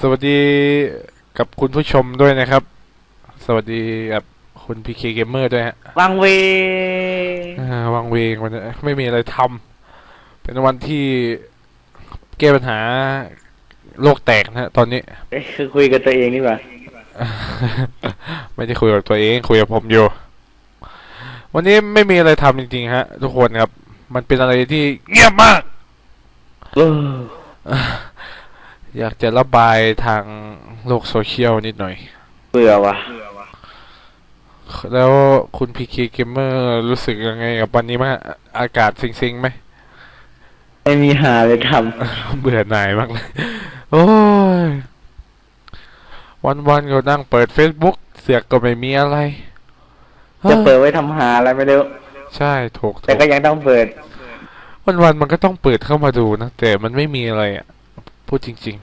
สวัสดีกับคุณผู้ชมด้วยนะครับ สวัสดีกับคุณพีเคเกมเมอร์ด้วยฮะวังเวอ่าวังเวงวันนี้ไม่มีอะไรทำ เป็นวันที่แก้ปัญหาโลกแตกนะฮะตอนนี้ เอ้ยคือคุยกับตัวเองนี่หว่าไม่ได้คุยกับตัวเอง คุยกับผมอยู่ วันนี้ไม่มีอะไรทำจริงๆฮะ ทุกคนครับ มันเป็นอะไรที่เงียบมาก เอออยากจะระบายทางโลกโซเชียลนิดหน่อย เบื่อว่ะแล้วคุณพีเคเกมเมอร์รู้สึกยังไงกับวันนี้มางอากาศซิงๆไหม ไม่มีหาเลยทเบื่อหน่ายมากเลย โอ้ย วันๆก็นั่งเปิด Facebook เสือกก็ไม่มีอะไรำจะเปิดไว้ทำหาอะไรไม่รู้ใช่ถูกถูแต่กก็ยังต้องเปิด วันๆมันก็ต้องเปิดเข้ามาดูนะ แต่มันไม่มีอะไรอะ พูดจริง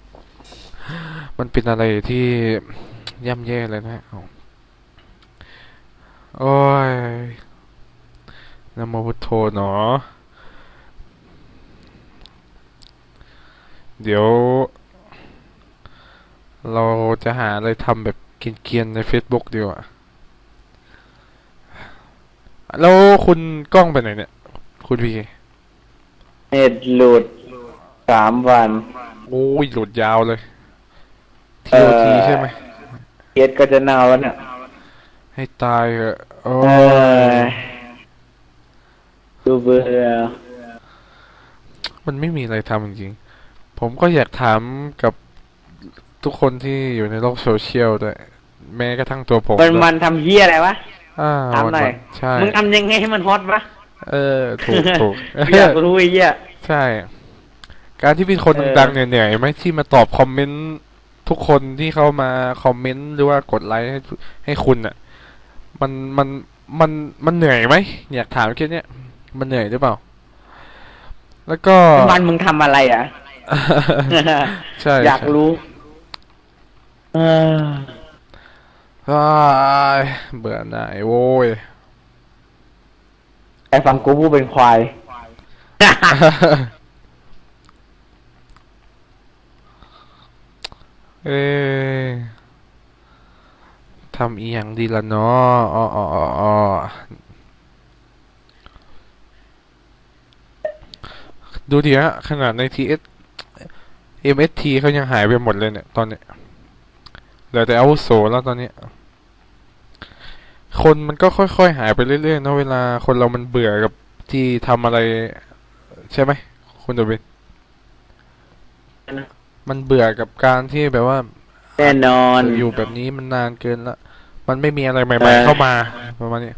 ๆ มันเป็นอะไรที่ย่ำแย่เลยนะโอ้ยนะโมพุทโธหนอ เดี๋ยว เราจะหาอะไรทำแบบเกรียนๆใน Facebook ดีกว่าแล้วคุณกล้องไปไหนเนี่ย คุณพี่เน็ตหลุดสามวัน โอ้ยหลุดยาวเลยเอ่ทีอใช่ไหมเกียก็จะเน่าแล้วเนี่ย ให้ตายเหอะโอ้เอยอดูเบื่อมันไม่มีอะไรทำจริงๆ ผมก็อยากถามกับทุกคนที่อยู่ในโลกโซเชียลด้วยแม้กระทั่งตัวผมมันด้วยมันทำเฮียอะไรวะอ่าถามหน่อยวันๆใช่มึงทำยังไงให้มันฮอตวะเออ ถูกถูกกูอยากรู้ไอ้เหี้ยใช่ การที่เป็นคนเออดังๆเนี่ยเหนื่อยไหมที่มาตอบคอมเมนต์ทุกคนที่เขามาคอมเมนต์หรือว่ากดไลค์ให้ให้คุณอะ มันมันมันมันเหนื่อยไหมอยากถามแค่เนี้ยมันเหนื่อยหรือเปล่า แล้วก็วันมึงทำอะไรอะ ใช่อยากรู้เอออ้ายเบื่อหน่ายโว้ยไอ้ฟังกูพูดเป็นควาย เอ้ยทำอีหยังดีละเนาะอ๋ออ๋ออ๋ออ๋อดูดิฮะขนาดใน TS MST เขายังหายไปหมดเลยเนี่ย ตอนเนี้ยเหลือแต่อาวุโสแล้วตอนเนี้ยคนมันก็ค่อยๆหายไปเรื่อยๆเนอะเวลาคนเรามันเบื่อกับที่ทำอะไร ใช่ไหมคุณตัวเบนมันเบื่อกับการที่แบบว่าแน่นอนอยู่แบบนี้มันนานเกินละมันไม่มีอะไรใหเอม่อๆเข้ามาประมาณนี้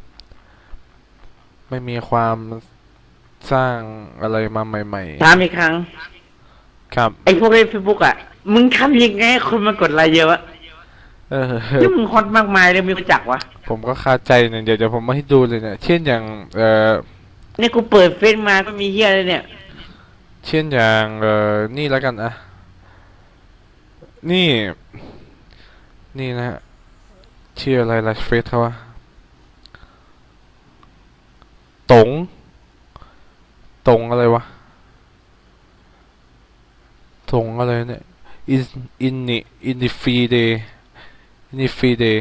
ไม่มีความสร้างอะไรมาใหม่ถามอีกครั้งๆ ครับ ไอ้พวกเล่นเฟซบุ๊กอะ มึงทำยังไงให้คนมากดไลค์เยอะวะเออที่มึงฮอตมากมายเลยมีประจักษ์วะ ผมก็คาใจเนี่ยเดี๋ยวเดี๋ยวผมมาให้ดูเลยเนี่ย เช่นอย่าง เอ่อนี่กูเปิดเฟซมาก็มีเฮียเลยเนี่ย เช่นอย่างเอ่อนี่แล้วกันอะนี่ นี่นะฮะชื่ออะไรล่ะเฟซเขาวะตงตรงอะไรวะ ตรงอะไรเนี่ย in in the in the free day in the free day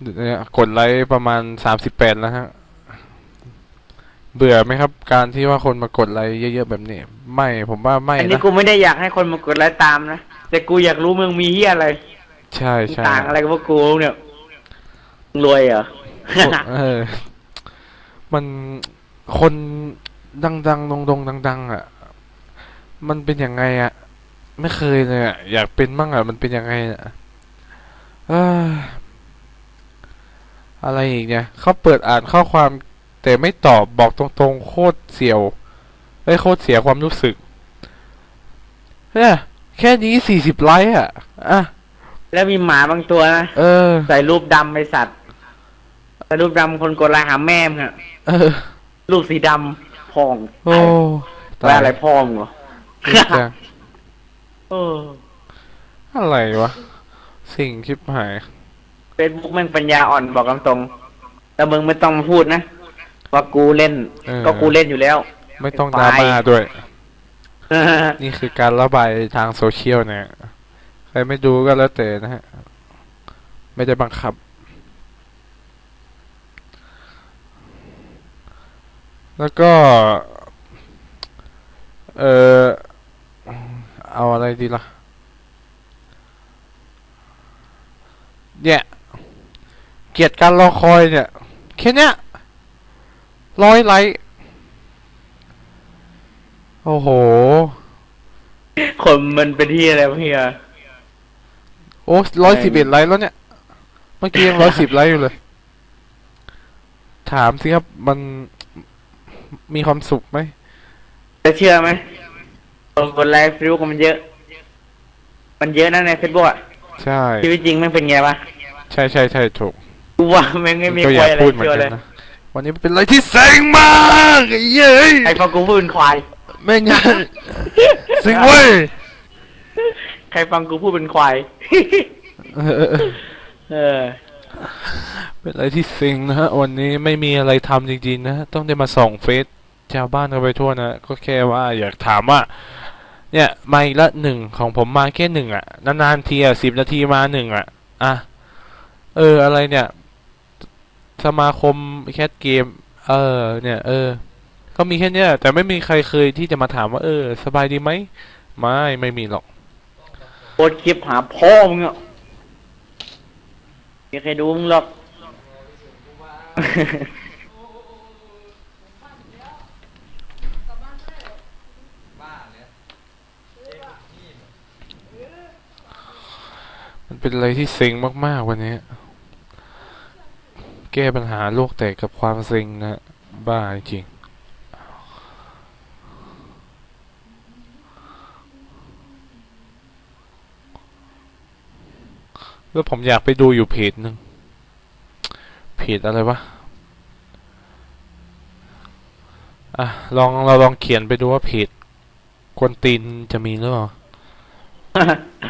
เนี่ยกดไลค์ประมาณสามสิบแปดแล้วฮะ เบื่อไหมครับ การที่ว่าคนมากดไลค์เยอะๆแบบนี้ ไม่ผมว่าไม่อันนี้นะกูไม่ได้อยากให้คนมากดไลค์ตามนะ แต่กูอยากรู้มึงมีเฮียอะไร ใช่มึงใช่ต่างอะไรกับพวกกูเนี่ยมึงรวยเหรอเออ มันคนดังๆดงๆดัง ๆ อะ มันเป็นยังไงอะไม่เคยเลยอะอยากเป็นบ้างอะมันเป็นยังไงอะเอ้ยอะไรอีกเนี่ยเขาเปิดอ่านข้อความ แต่ไม่ตอบบอกตรงๆ โคตรเสียวเอ้ยโคตรเสียความรู้สึกเนี่ยแค่นี้สี่สิบไลค์อะอะแล้วมีหมาบางตัวนะเออ ใส่รูปดำไปสัตว์ใส่รูปดำคนกดไลค์หาแม่มงอะเออรูปสีดพ่องโอ้ไว้อะไรพ่องเหรอ นี่จังเอออะไรวะ สิ่งชิบหาย เฟซบุ๊กแม่งปัญญาอ่อนบอกตรงๆแต่มึงไม่ต้องมาพูดนะว่ากูเล่น เออ ก็กูเล่นอยู่แล้ว ไม่ต้องดราม่าด้วยเออนี่คือการระบายทางโซเชียลนะใครไม่ดูก็แล้วแต่นะฮะ ไม่ได้บังคับ แล้วก็ เออ เอาอะไรดีล่ะ เนี่ย เกลียดการรอคอยเนี่ย แค่เนี้ยร้อยไลค์โอ้โห คนมันเป็นที่อะไรวะเฮียโอ้ร้อยสิบเอ็ดไลค์แล้วเนี่ย เมื่อกี้ยังร้อยสิบไลค์อยู่เลย ถามสิครับ มันมีความสุขไหมจะเชื่อไหม คนกดไลค์เฟซบุ๊กมันเยอะ มันเยอะนะในเฟซบุ๊กอะใช่ ชีวิตจริงแม่งเป็นไงวะใช่ใช่ใช่ถูกกูว่าแม่งไม่มีก็อใครยากอะไรพูดเหมือนเชื่อกัเลนยนะวันนี้เป็นอะไรที่เซ็งมากไอ้เย้ยใครฟังกูพูดเป็นควายไม่งานเซ็งเว้ยใครฟังกูพูดเป็นควายเออเออเออเออ เป็นอะไรที่เซ็งนะฮะวันนี้ไม่มีอะไรทำจริงๆนะต้องได้มาส่องเฟซชาวบ้านกันไปทั่วนะก็แค่ว่าอยากถามว่า เนี่ยมาอีกละหนึ่งของผมมาแค่หนึ่งอะนานๆทีอะสิบนาทีมาหนึ่งอะอะเอออะไรเนี่ย สมาคมแคสเกม เออ เนี่ย เออ ก็มีแค่เนี้ยแต่ไม่มีใครเคยที่จะมาถามว่า เออ สบายดีไหมไม่ไม่มีหรอกโพสคลิปหาพ่อมึงอะไม่เคยดูมึงหรอก มันเป็นอะไรที่เซ็งมากๆวันนี้ แก้ปัญหาโลกแตกกับความเซ็งนะบ้าจริงแล้วผมอยากไปดูอยู่เพจหนึ่งเพจอะไรวะ อะ ลองเราลองเขียนไปดูว่าเพจกวนตีนจะมีหรือเปล่า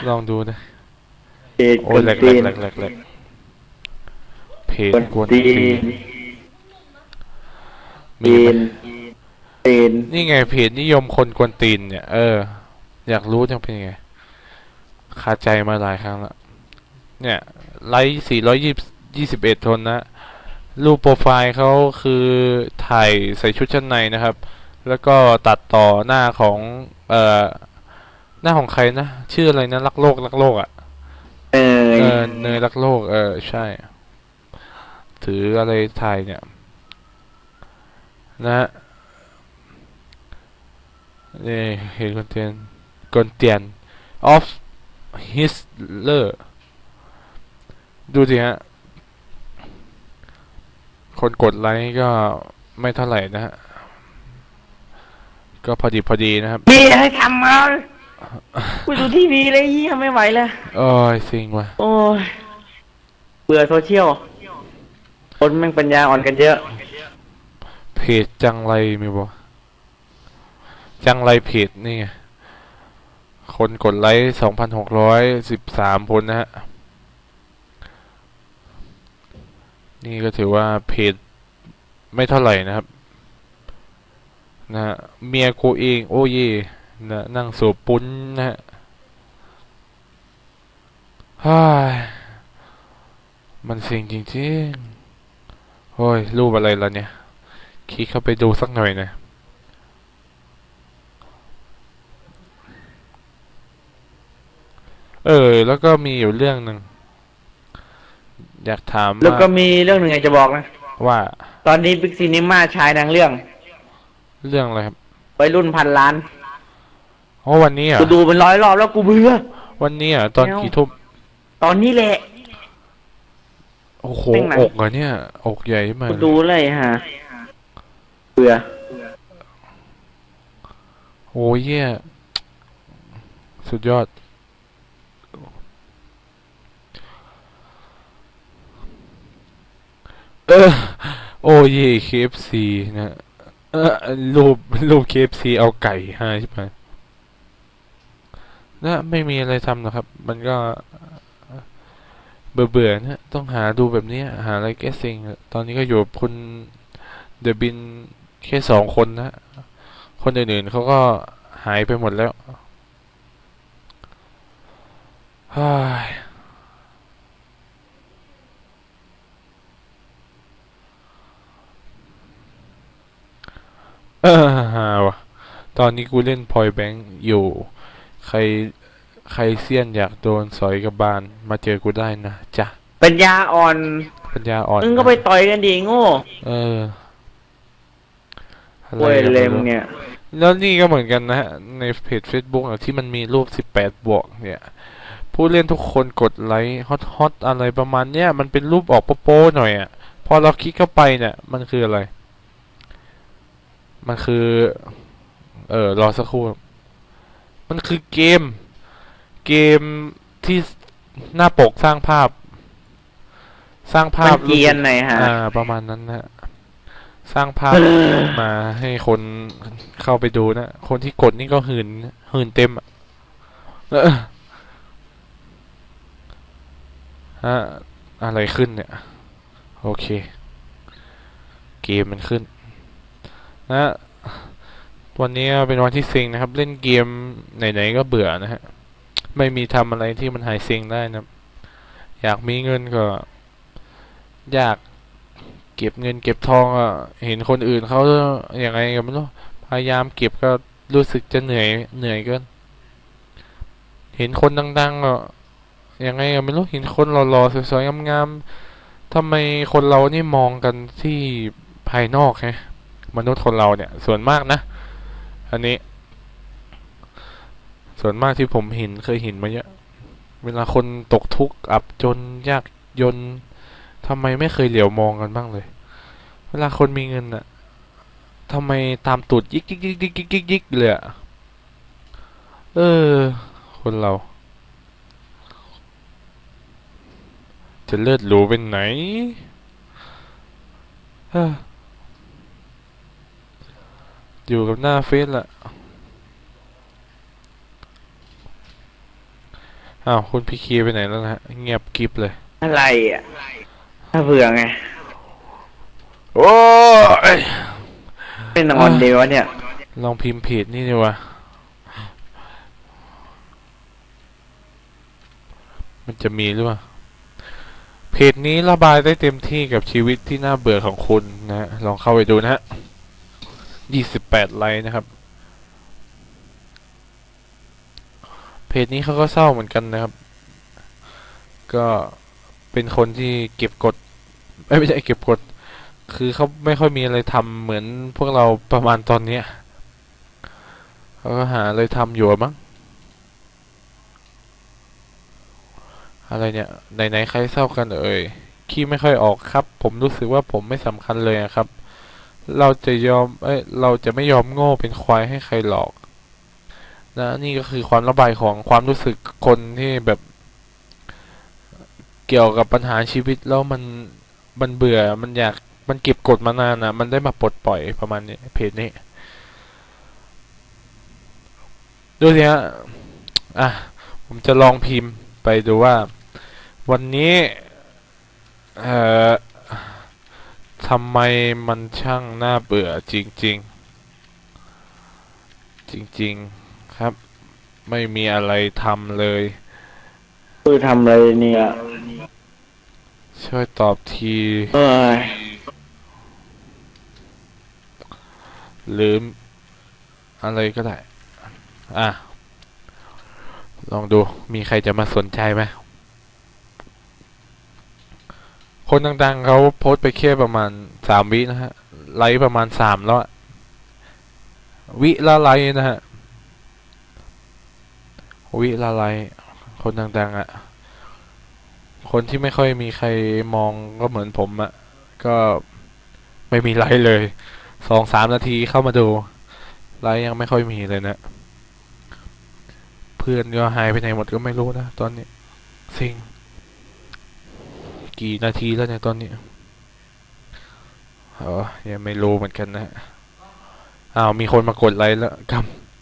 ลองดูนะ เพจโอ้กยวนแหลกแหลตีกนแหลกแหลกแหลกเพจกวนกวนตีตีนนมีตีไหมนตีนนี่ไงเพจนิยมคนกวนตีนเนี่ย เออ อยากรู้จังเป็นยังไงคาใจมาหลายครั้งแล้วเนี่ยไลค์สี่ร้อยยี่สิบเอ็ดทนนะ รูปโปรไฟล์เขาคือถ่ายใส่ชุดชั้นในนะครับ แล้วก็ตัดต่อหน้าของ เอ่อ หน้าของใครนะ ชื่ออะไรนะ รักโลก รักโลกอะ่ะ เออเออเนยรักโลก เออ ใช่ ถืออะไรถ่ายเนี่ย นะฮะนี่เห็นคนเตียนคนเตียน of Hitler ดูสิฮะ คนกดไลค์ก็ไม่เท่าไหร่นะฮะ ก็พอดีพอดีนะครับมีอะไรทำมา กูดูทีวีเลยยี่ไม่ไหวแล้วโอ้ยสิงว่ะโอ้ยเบื่อโซเชียลคนแม่งปัญญาอ่อนกันเยอะ เพจจังไรมีบ่จังไรเพจนี่ไงคนกดไลค์สองพันหกร้อยสิบสามคนนะฮะ นี่ก็ถือว่าเพจไม่เท่าไหร่นะครับ นะฮะเมียกูเอง โอ้เย่ นะนั่งสูบปุ้นนะฮะฮ่ายมันเซ็งจริงๆโอ้ย รูปอะไรล่ะเนี่ย คลิกเข้าไปดูสักหน่อยนะเออ แล้วก็มีอยู่เรื่องหนึ่งอยากถามแล้วก็ว่ามีเรื่องหนึ่งอยากจะบอกนะ ว่า ตอนนี้บิ๊กซีนิม่าฉายหนังเรื่อง เรื่องอะไรครับวัยรุ่นพันล้าน อ๋อวันนี้เหรอะกูดูเป็นร้อยรอบแล้วกูเบื่อ วันนี้เหรอะตอนไม่เอากี่ทุ่มตอนนี้แหละ โอ้โหเป็นหนังอกเหรอเนี่ยอกใหญ่มากกูดูเลยฮะเบื่อโอ้ยเยี่ยสุดยอด เออโอ้ยเคฟซีนะเออรูปรูป KFC เอาไก่ฮาใช่ไหม นะไม่มีอะไรทำหรอกครับ มันก็เบื่อเบื่อๆนะต้องหาดูแบบนี้หาอะไรแก้ซิงตอนนี้ก็อยู่กับคุณเดบินแค่สองคนนะ คนอื่นๆเขาก็หายไปหมดแล้วเฮ้ยเออหาวะตอนนี้กูเล่นพอยแบงค์อยู่ ใครใครเซียนอยากโดนสอยกับบาน มาเจอกูได้นะจ้ะปัญญาอ่อนปัญญาอ่อนมึงก็ไปต่อยกันดีโง่ เอออะไรเว้ยอะเลไม่มรู้เนี่ย แล้วนี่ก็เหมือนกันนะฮะ ในเพจ Facebook อะที่มันมีรูป 18 บวก เนี่ย ผู้เล่นทุกคนกดไลค์ฮอตฮอตอะไรประมาณเนี้ยมันเป็นรูปออกโป๊ะๆหน่อยอะ่ะ พอเราคลิกเข้าไปเนี่ย มันคืออะไร มันคือ เออรอสักครู่ มันคือเกม เกมที่หน้าปกสร้างภาพ สร้างภามัพนเกรียนหน่อยฮะ อ่า ประมาณนั้นนะสร้างภาพมาให้คนเข้าไปดูนะ คนที่กดนี่ก็หืนหืนเต็มอะเออฮะอะไรขึ้นเนี่ย โอเค เกมมันขึ้น นะ วันนี้เป็นวันที่เซ็งนะครับ เล่นเกมไหนๆก็เบื่อนะฮะ ไม่มีทำอะไรที่มันหายเซ็งได้นะอยากมีเงินก็ อยากเก็บเงินเก็บทองอะเห็นคนอื่นเขาอย่างไงก็ไม่รู้พยายามเก็บก็รู้สึกจะเหนื่อยเหนื่อยเกิน เห็นคนดังๆก็ยังไงก็ไม่รู้เห็นคนหล่อๆสวยๆงามๆทำไมคนเรานี่มองกันที่ภายนอกไงมนุษย์คนเราเนี่ย ส่วนมากนะ อันนี้ ส่วนมากที่ผมเห็นเคยเห็นมาเยอะ เวลาคนตกทุกข์อับจนยากจนทำไมไม่เคยเหลียวมองกันบ้างเลย เวลาคนมีเงินอะทำไมตามตูดยิกยิกยิกยิกยิกยิกยิกเลยอะเออ คนเรา จะเลิศหรูเป็นไหน เออ อยู่กับหน้าเฟซละอ้าวคุณพี่คีไปไหนแล้วนะฮะเงียบกริบเลย อะไรอะถ้าเบื่อไง โอ้ยเป็นนอนเดียวะเนี่ย ลองพิมพ์เพจนี่ดีกว่ามันจะมีหรือเปล่าเพจนี้ระบายได้เต็มที่กับชีวิตที่น่าเบื่อของคุณนะฮะลองเข้าไปดูนะฮะ ยี่สิบแปดไลค์นะครับ เพจนี้เขาก็เศร้าเหมือนกันนะครับ ก็เป็นคนที่เก็บกดไม่ใช่เก็บกด คือเขาไม่ค่อยมีอะไรทำเหมือนพวกเราประมาณตอนเนี้ยเขาก็หาอะไรทำอยู่มั้งอะไรเนี่ยไหนๆใครเศร้ากันเอ่ยขี้ไม่ค่อยออกครับ ผมรู้สึกว่าผมไม่สำคัญเลยอะครับ เราจะยอม เอ้ย เราจะไม่ยอมโง่เป็นควายให้ใครหลอก นะ นี่ก็คือความระบายของความรู้สึกคนที่แบบเกี่ยวกับปัญหาชีวิตแล้วมัน มันเบื่อ มันอยาก มันเก็บกดมานานอะมันได้มาปลดปล่อยประมาณนี้เพจนี้ ดูสิฮะ อะ ผมจะลองพิมพ์ไปดูว่า วันนี้ เอ่อ ทำไมมันช่างน่าเบื่อจริง ๆ จริง ๆ ครับ ไม่มีอะไรทำเลยคือทำอะไรเนี่ย ช่วยตอบที เอ้ยหรืออะไรก็ได้ อะ ลองดูมีใครจะมาสนใจไหม คนดังๆเขาโพสต์ไปแค่ประมาณสามวินะฮะ ไลค์ประมาณสามแล้วอะวิละไลค์นะฮะ วิละไลค์คนดังๆอะคนที่ไม่ค่อยมีใครมองก็เหมือนผมอะก็ไม่มีไลค์เลย สองสามนาทีเข้ามาดู ไลค์ยังไม่ค่อยมีเลยนะ เพื่อนก็หายไปไหนหมดก็ไม่รู้นะ ตอนนี้ สิง กี่นาทีแล้วเนี่ยตอนนี้เออยังไม่รู้เหมือนกันนะอ้าวมีคนมากดไลค์แล้วก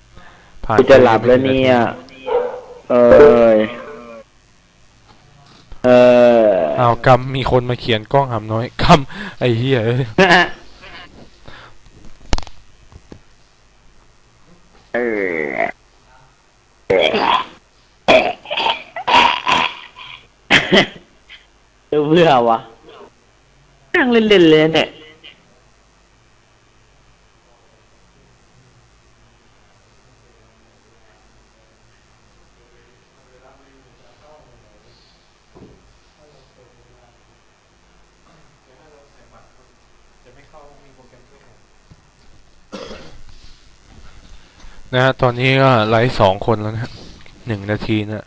ำผ่านกูจะไปหลับแล้วเนี่ย เออเอออ้าวกำมีคนมาเขียนกล้องหำน้อยกำไอ้เหี้ยเอ้ย เออ เบื่อวะนั่งเล่นๆเลยเนี่ยนะฮะตอนนี้ก็ไลฟ์สองคนแล้วนะหนึ่งนาทีนะ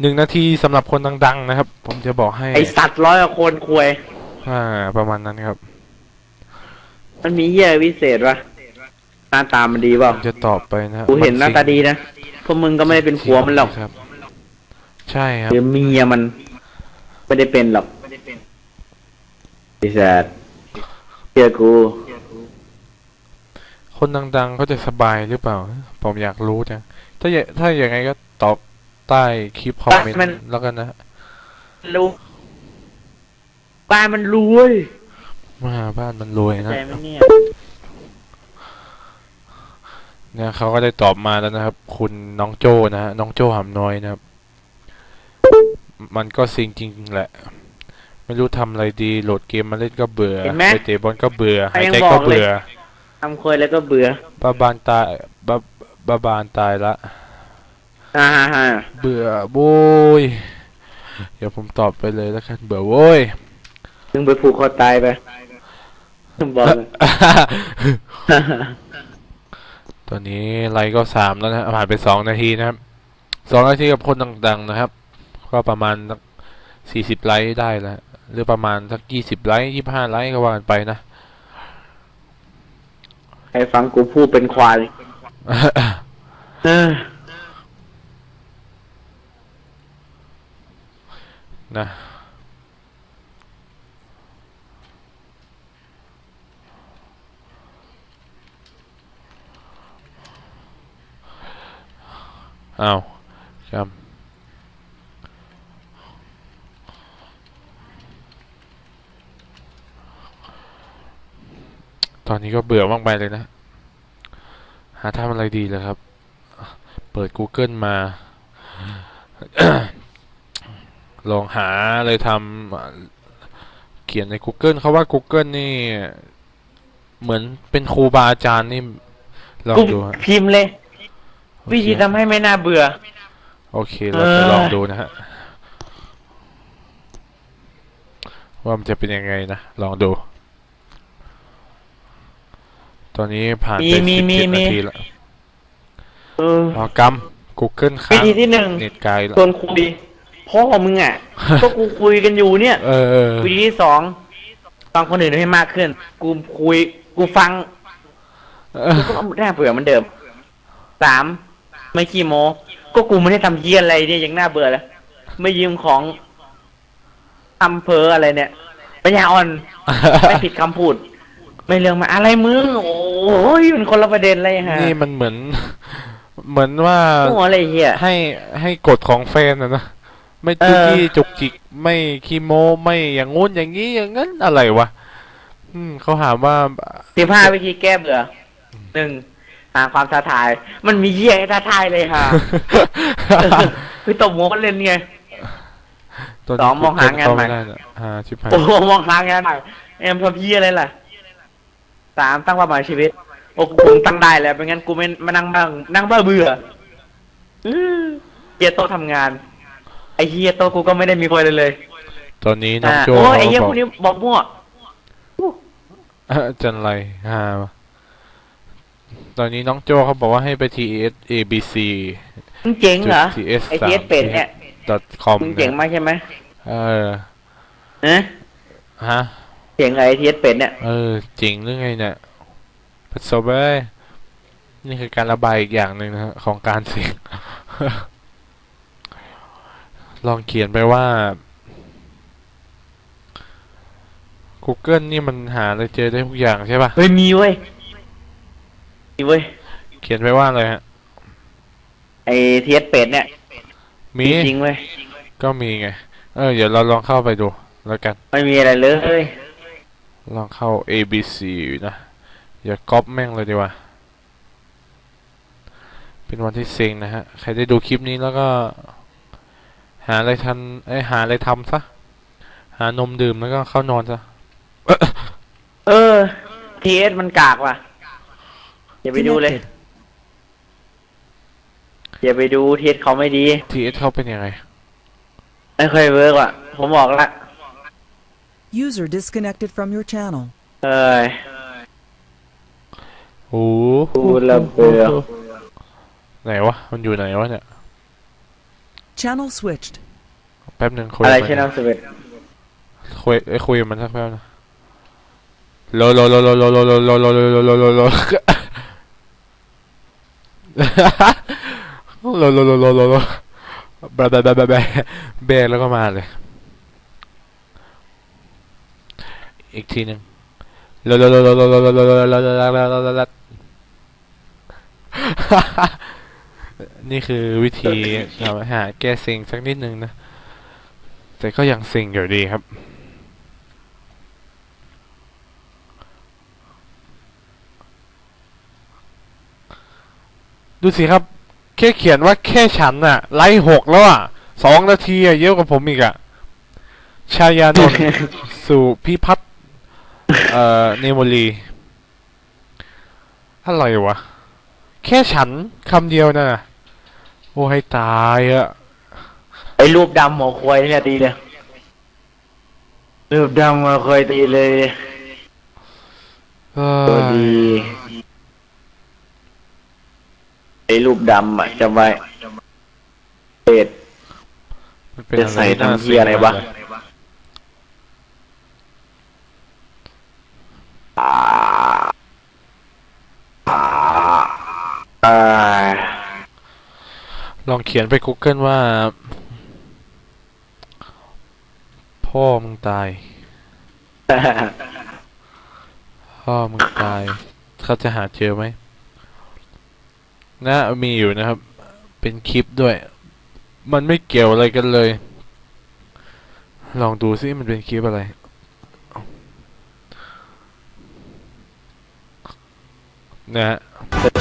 หนึ่งนาทีสำหรับคนดัง ๆ นะครับ จะบอกให้ไอสัตว์ร้อยกว่าคนควย อ่า ประมาณนั้นครับ มันมีเหี้ยวิเศษวะหน้าตามันดีเปล่าผมจะตอบไปนะฮะกูเห็นหน้าตาดีนะพวกมึงก็ไม่ได้เป็นผัวมันหรอกครับ ใช่ครับ หรือเมียมัน ไม่ได้เป็นหรอกวิเศษเชื่อกู คนดังๆเขาจะสบายหรือเปล่า ผมอยากรู้จังถ้าอย่าถ้าอย่างไงก็ตอบใต้คลิปคอมเมนมันต์แล้วกันนะฮะ รู้บ้านมันรวยว่าบ้านมันรวยนะใจไหมเนี่ยเนี่ยเขาก็ได้ตอบมาแล้วนะครับ คุณน้องโจ้นะฮะน้องโจ้หำน้อยนะครับ มันก็ซิงจริงๆแหละ ไม่รู้ทำอะไรดีโหลดเกมมาเล่นก็เบื่อเห็นไหมไปเตะบอลก็เบื่อใครหายยังใจบก็อกเลย เบื่อทำควยแล้วก็เบื่อบ้าบานตายบ้าบ้าบานตายละ อ่าฮะฮะเบื่อโว้ย เดี๋ยวผมตอบไปเลยแล้วกันเบื่อโว้ยมึงไปผูกคอตายไปบอกเลยตอนนี้ไลค์ก็สามแล้วนะผ่านไปสองนาทีนะครับสองนาทีกับคนดังๆนะครับ ก็ประมาณสักสี่สิบไลค์ได้แล้วหรือประมาณสักยี่สิบไลค์ยี่ห้าไลค์ก็ว่ากันไปนะใครฟังกูพูดเป็นควายเออ นะอ้าวครับตอนนี้ก็เบื่อมากไปเลยนะ หาทำอะไรดีเลยครับ เปิด Google มา ลองหาเลยทำอะเขียนใน Google เขาว่า Google นี่ เหมือนเป็นครูบาอาจารย์นี่ลองกูดูฮะพิมพ์เลยโอเควิธีทำให้ไม่น่าเบื่อ โอเค เราจะเออลองดูนะฮะ ว่ามันจะเป็นยังไงนะ ลองดู ตอนนี้ผ่านไปมีสิบมีเจ็ดมีนาทีแล้วเอออ๋อกำ Google ค้าวิงธีที่หนึ่งเน็ตไกลแล้วชวนคุย พ่อมึงอะ ก็กูคุยกันอยู่เนี่ยเออเออวิธีที่สองฟังคนอื่นให้มากขึ้น กูคุย กูฟังเออกูก็น่าเบื่อเหมือนเดิมสามไม่ขี้โมก็กูไม่ได้ทำเยี่ยอะไรเนี่ยยังน่าเบื่อเลยไม่ยืมของอำเภออะไรเนี่ยปัญญาอ่อนไม่ผิดคำพูด ไม่เรื่องมาอะไรมึงโอ้ยมันคนละประเด็นเลยฮะนี่มันเหมือน เหมือนว่าหัวอะไรเหี้ยให้ให้กฎของแฟนนะนะ ไม่เอจุอกี้จุกจิก ไม่คีโม ไม่อย่างงู้นอย่างนี้อย่างนั้นอะไรวะอืมเขาถามว่าสิบห้าวิธีแก้เบื่อหนึ่งหาความท้าทาย มันมีเหี้ยให้ท้าทายเลยค่ะคือตบหัวกันเล่นไงตัวสองมองหางานใหม่เข้ได้ะอ่าชิบหายโอ้โหมองหางานหน่อยเอ็มทำพี่อะไรล่ะสามตั้งเป้าหมายชีวิต โอ้กูคงตั้งได้แล้วไม่งั้นกูไม่มานั่งบ้างนั่งบ้าเบื่ออื้อเฮียโตะทำงาน ไอเฮียโตะกูก็ไม่ได้มีคนเลยเลยตอนนี้น้องอ่าโจโอ้ยไอเขาเฮียบพอวกกนี้บอกมั่วอะจันไรฮาวะตอนนี้น้องโจเขาบอกว่าให้ไป T S A B C มึงเจ๋งเหรอ T S ไอเฮียเป็ดเนี่ย com มึงเจ๋งมากใช่ไหมเออเอ๊ะฮะ เจ๋งไอเฮียเป็ดเนี่ย เออจริงหรือไงเนี่ยปัสสาวะนี่คือการระบายอีกอย่างหนึ่งนะฮะของการเสียง ลองเขียนไปว่า Google นี่มันหาอะไรเจอได้ทุกอย่างใช่ปะ่ะ เฮ้ยมีเว้ยมีเว้ยเขียนไปว่าอะไรฮะ ไอทีเอสเป็ดเนี่ยมี จริงเว้ยก็มีไง เออ เดี๋ยวเราลองเข้าไปดู แล้วกัน ไม่มีอะไรเลยลองเข้า ABC นะอย่าก๊อปแม่งเลยดีกว่า เป็นวันที่เซ็งนะฮะ ใครได้ดูคลิปนี้แล้วก็ หาอะไรทันไอหาอะไรทำซะ หานมดื่มแล้วก็เข้านอนซะ เออทีเอสมันกากว่ะอย่าไปดูเลยอย่าไปดูทีเอสเขาไม่ดี ทีเอสเขาเป็นยังไง ไม่เคยเวิร์กว่ะ ผมบอกละ User disconnected from your channel เอ้ยโอ้โหระเบือไหนวะ มันอยู่ไหนวะเนี่ย Channel switched. Pewnym chujem. Ale się nam sobie. Chuj, chujem, na pewno. Lo lo lo lo lo lo lo lo lo lo lo lo lo lo lo lo lo lo lo beh beh beh beh beh แล้วก็มาเลยอีกทีหนึ่งโลโลโลโลโลโลโลโลโลโลโลโล นี่คือวิธีเราหาแก้ซิงสักนิดนึงนะ แต่ก็ยังซิงอยู่ดีครับ ดูสิครับ แค่เขียนว่าแค่ฉันน่ะไลฟ์หกแล้วอะสองนาทีอะเยอะกว่าผมอีกอะชายานนท์สู่พิพัฒน์เอ่อเนโมลีอะไรวะ แค่ฉันคำเดียวน่ะ โอ้ให้ตายอะไอ้รูปดำหัวควายเนี่ยตีเลย รูปดำหัวควายตีเลยเอ้ตัวยดีไอ้รูปดำอะจำไว้เป็ด มันเป็นจะอะไรใส่น่าทำเหี้ยอะไรวะเสียดายอ่าอ่าอ่า ลองเขียนไป Google ว่า พ่อมึงตาย พ่อมึงตาย เขาจะหาเจอไหมนะมีอยู่นะครับ เป็นคลิปด้วย มันไม่เกี่ยวอะไรกันเลย ลองดูซิมันเป็นคลิปอะไรนะฮะ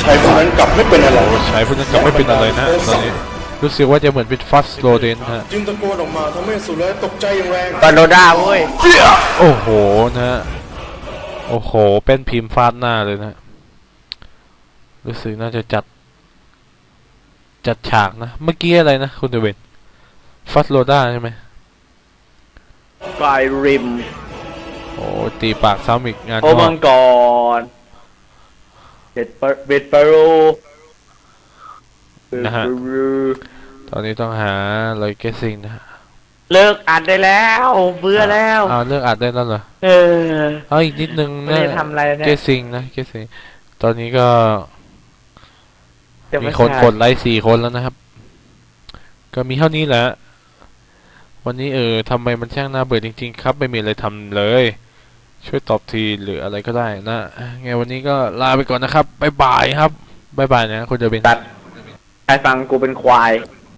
ชายคนนั้นกลับไม่เป็นอะไรโอ้ใช้พวกนั้นก็ไม่เป็นอะไรนะตอนนี้รู้สึกว่าจะเหมือนเป็นฟัสโลเดนฮะจึงตะโกนออกมาทำให้สุรตกใจอย่างแรงปาโนด้าเว้ยโอ้โหนะฮะโอ้โห เป็นพิมพ์ฟาดหน้าเลยนะ รู้สึกน่าจะจัด จัดฉากนะ เมื่อกี้อะไรนะ คุณเดวินฟัสโลด้าใช่ไหมกายริม โอ้ตีปากซ้ำอีกงานโอก็มังกร เบ็ดปะเบ็ดปาโรนะฮะตอนนี้ต้องหาอะไรเกสซิงนะฮะเลิกอัดได้แล้วเบื่อแล้ว อ้าวเลิกอัดได้แล้วเหรอเออ เอาอีกนิดนึงไม่นะได้ทำอะไรเลยเนี่ย เกสซิงนะเกสซิงตอนนี้ก็จะมีไม่คนใช่กดไลค์สี่คนแล้วนะครับ ก็มีเท่านี้แหละ วันนี้เออทำไมมันช่างน่าเบื่อจริง ๆ ครับ ไม่มีอะไรทำเลย ช่วยตอบทีหรืออะไรก็ได้นะไงวันนี้ก็ลาไปก่อนนะครับบายบายครับบายบายนะคุณเดวินตัดใครฟังกูเป็นควาย